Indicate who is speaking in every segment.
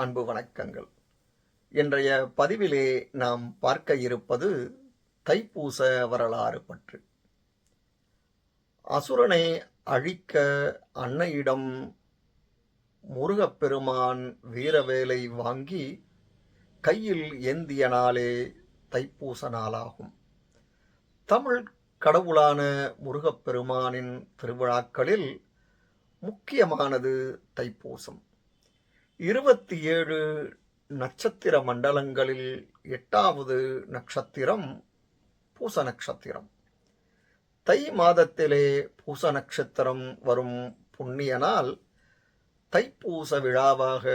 Speaker 1: அன்பு வணக்கங்கள். இன்றைய பதிவிலே நாம் பார்க்க இருப்பது தைப்பூச வரலாறு பற்றி. அசுரனை அழிக்க அன்னையிடம் முருகப்பெருமான் வீரவேலை வாங்கி கையில் ஏந்திய நாளே தைப்பூச நாளாகும். தமிழ் கடவுளான முருகப்பெருமானின் திருவிழாக்களில் முக்கியமானது தைப்பூசம். இருபத்தி ஏழு நட்சத்திர மண்டலங்களில் எட்டாவது நட்சத்திரம் பூச நட்சத்திரம். தை மாதத்திலே பூச நட்சத்திரம் வரும் புண்ணியனால் தைப்பூச விழாவாக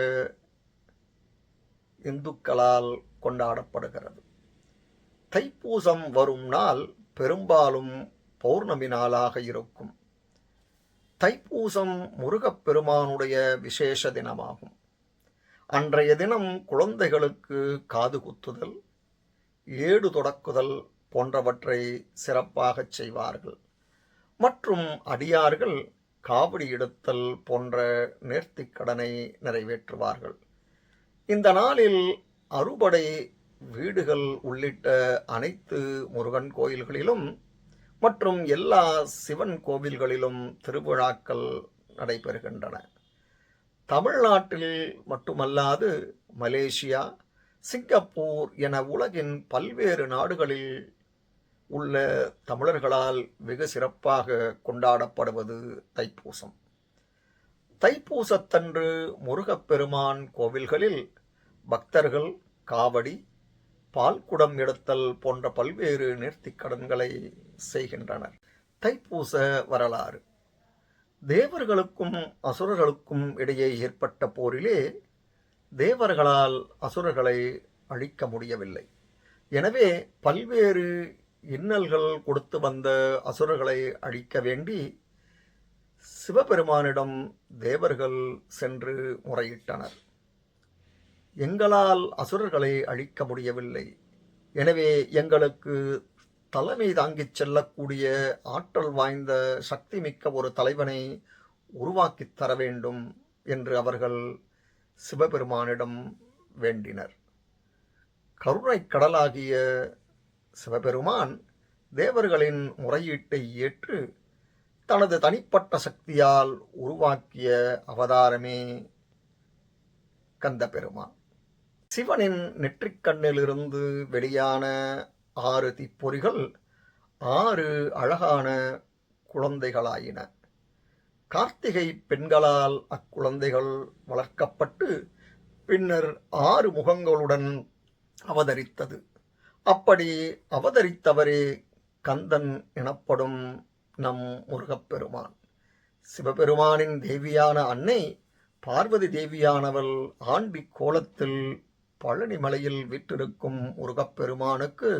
Speaker 1: இந்துக்களால் கொண்டாடப்படுகிறது. தைப்பூசம் வரும் நாள் பெரும்பாலும் பௌர்ணமி நாளாக இருக்கும். தைப்பூசம் முருகப்பெருமானுடைய விசேஷ தினமாகும். அன்றைய தினம் குழந்தைகளுக்கு காது குத்துதல் ஏடு தொடக்குதல் போன்றவற்றை சிறப்பாகச் செய்வார்கள். மற்றும் அடியார்கள் காவடி எடுத்தல் போன்ற நேர்த்திக்கடனை நிறைவேற்றுவார்கள். இந்த நாளில் அறுபடை வீடுகள் உள்ளிட்ட அனைத்து முருகன் கோயில்களிலும் மற்றும் எல்லா சிவன் கோவில்களிலும் திருவிழாக்கள் நடைபெறுகின்றன. தமிழ்நாட்டில் மட்டுமல்லாது மலேசியா சிங்கப்பூர் என உலகின் பல்வேறு நாடுகளில் உள்ள தமிழர்களால் வெகு சிறப்பாக கொண்டாடப்படுவது தைப்பூசம். தைப்பூசத்தன்று முருகப்பெருமான் கோவில்களில் பக்தர்கள் காவடி பால்குடம் எடுத்தல் போன்ற பல்வேறு நேர்த்திக்கடன்களை செய்கின்றனர். தைப்பூச வரலாறு. தேவர்களுக்கும் அசுரர்களுக்கும் இடையே ஏற்பட்ட போரிலே தேவர்களால் அசுரர்களை அழிக்க முடியவில்லை. எனவே பல்வேறு இன்னல்கள் கொடுத்து வந்த அசுரர்களை அழிக்க வேண்டி சிவபெருமானிடம் தேவர்கள் சென்று முறையிட்டனர். எங்களால் அசுரர்களை அழிக்க முடியவில்லை. எனவே எங்களுக்கு தலைமை தாங்கிச் செல்லக்கூடிய ஆற்றல் வாய்ந்த சக்தி மிக்க ஒரு தலைவனை உருவாக்கித் தர வேண்டும் என்று அவர்கள் சிவபெருமானிடம் வேண்டினர். கருணை கடலாகிய சிவபெருமான் தேவர்களின் முறையீட்டை ஏற்று தனது தனிப்பட்ட சக்தியால் உருவாக்கிய அவதாரமே கந்த பெருமான் சிவனின் நெற்றிக்கண்ணிலிருந்து வெளியான ஆறு தீப்பொறிகள் ஆறு அழகான குழந்தைகளாயின. கார்த்திகை பெண்களால் அக்குழந்தைகள் வளர்க்கப்பட்டு பின்னர் ஆறு முகங்களுடன் அவதரித்தது. அப்படி அவதரித்தவரே கந்தன் எனப்படும் நம் முருகப்பெருமான். சிவபெருமானின் தேவியான அன்னை பார்வதி தேவியானவள் ஆண்டி கோலத்தில் பழனிமலையில் விற்றிருக்கும் முருகப்பெருமானுக்கு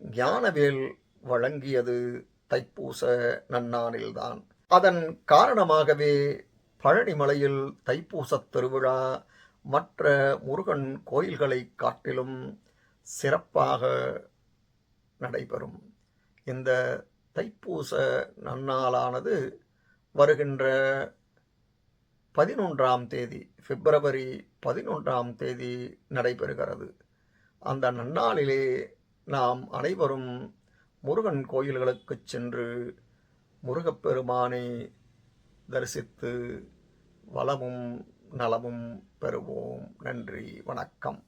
Speaker 1: ஞானவேல் வழங்கியது தைப்பூச நன்னானில்தான் அதன் காரணமாகவே பழனிமலையில் தைப்பூசத் திருவிழா மற்ற முருகன் கோயில்களை காட்டிலும் சிறப்பாக நடைபெறும். இந்த தைப்பூச நன்னாளானது வருகின்ற பதினொன்றாம் தேதி பிப்ரவரி பதினொன்றாம் தேதி நடைபெறுகிறது. அந்த நன்னாளிலே நாம் அனைவரும் முருகன் கோயில்களுக்கு சென்று முருகப்பெருமானை தரிசித்து வளமும் நலமும் பெறுவோம். நன்றி வணக்கம்.